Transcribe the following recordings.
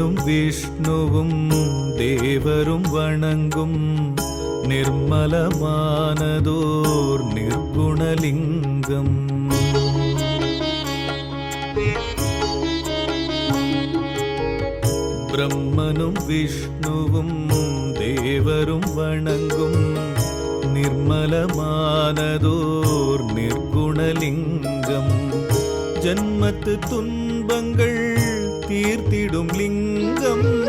பிரம்மனும் விஷ்ணுவும் தேவரும் வணங்கும் நிர்மலமானதோர் நிர்குணலிங்கம் பிரம்மனும் விஷ்ணுவும் தேவரும் வணங்கும் நிர்மலமானதோர் நிர்குணலிங்கம் ஜன்மத்து துன்பங்கள் தீர்த்திடும் லிங்கம்.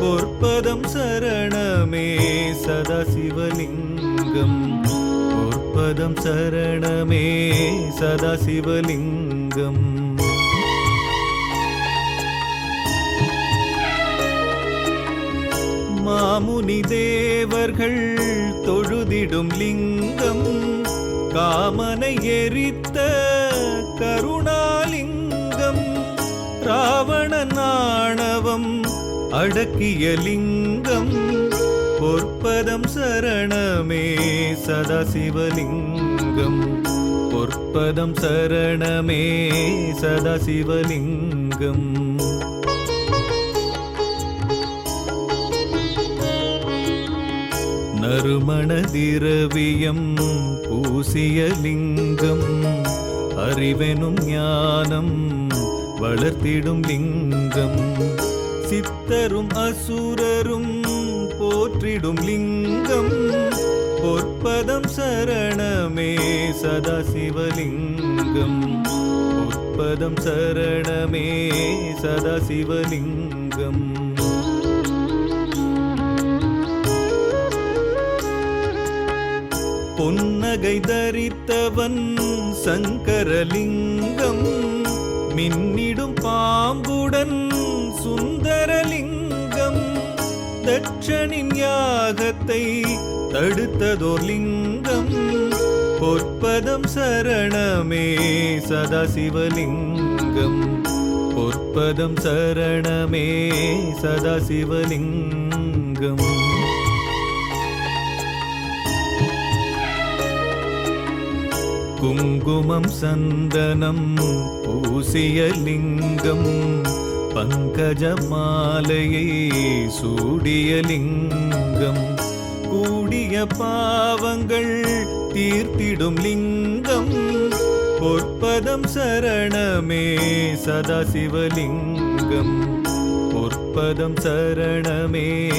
பொற்பதம் சரணமே சதாசிவலிங்கம். பொற்பதம் சரணமே சதாசிவலிங்கம். மாமுனி தேவர்கள் தொழுதிடும் லிங்கம். காமனை எரித்த கருணா ராவண நாணவம் அடக்கிய லிங்கம் பொற்பதம் சரணமே சதாசிவலிங்கம். பொற்பதம் சரணமே சதாசிவலிங்கம். நறுமணதிரவியம் பூசிய லிங்கம் அறிவெனும் ஞானம் வளர்த்திடும் லிங்கம். சித்தரும் அசுரரும் போற்றிடும் லிங்கம். பொற்பதம் சரணமே சதாசிவலிங்கம். பொற்பதம் சரணமே சதாசிவலிங்கம். பொன்னகை தரித்தவன் சங்கரலிங்கம். மின்னிடும் பாம்புடன் சுந்தரலிங்கம் தட்சனின் யாகத்தை தடுத்ததோர் லிங்கம். பொற்பதம் சரணமே சதாசிவலிங்கம். பொற்பதம் சரணமே சதாசிவலிங்கம். குங்குமம் சந்தனம் பூசிய லிங்கம் பங்கஜ மாலையை சூடிய லிங்கம். கூடிய பாவங்கள் தீர்த்திடும் லிங்கம். பொற்பதம் சரணமே சதாசிவலிங்கம் பொற்பதம் சரணமே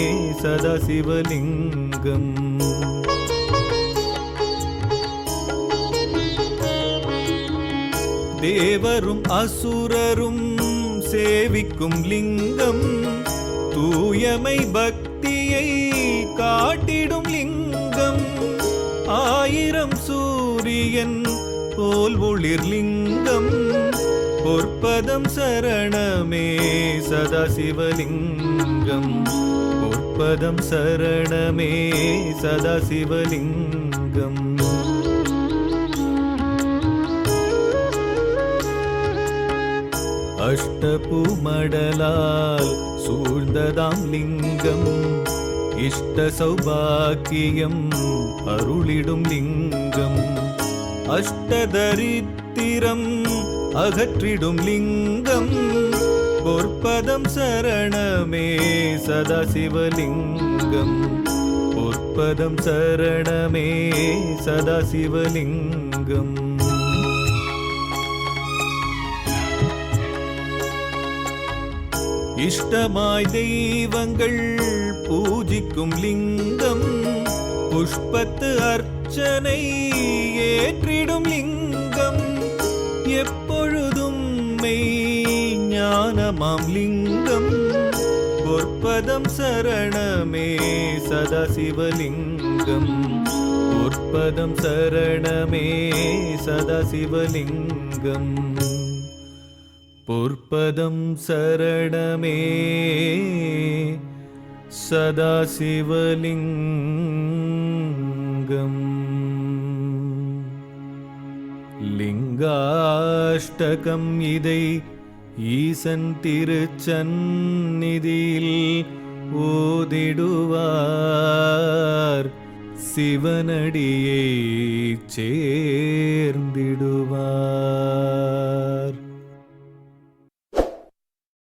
சதாசிவலிங்கம் தேவரும் அசுரரும் சேவிக்கும் லிங்கம் தூயமை பக்தியை காட்டிடும் லிங்கம். ஆயிரம் சூரியன் போல் ஒளிர் லிங்கம் பொற்பதம் சரணமே சதாசிவலிங்கம். பொற்பதம் சரணமே சதாசிவலிங்கம். அஷ்டபூமடலால் சூழ்ந்ததாம் லிங்கம். இஷ்ட சௌபாக்கியம் அருளிடும் லிங்கம். அஷ்டதரித்திரம் அகற்றிடும் லிங்கம். பொற்பதம் சரணமே சதாசிவலிங்கம். பொற்பதம் சரணமே சதாசிவலிங்கம். இஷ்டமாய் தெய்வங்கள் பூஜிக்கும் லிங்கம் புஷ்பத்து அர்ச்சனை ஏற்றிடும் லிங்கம். எப்பொழுதும் மெய் ஞானமாம் லிங்கம். பொற்பதம் சரணமே சதாசிவலிங்கம். பொற்பதம் சரணமே சதாசிவலிங்கம். பொற்பதம் சரணமே. சதாசிவலிங்கம். லிங்காஷ்டகம் இதை ஈசன் திருச்சந்நிதியில் ஓதிடுவார். சிவனடியை சேர்ந்திடு.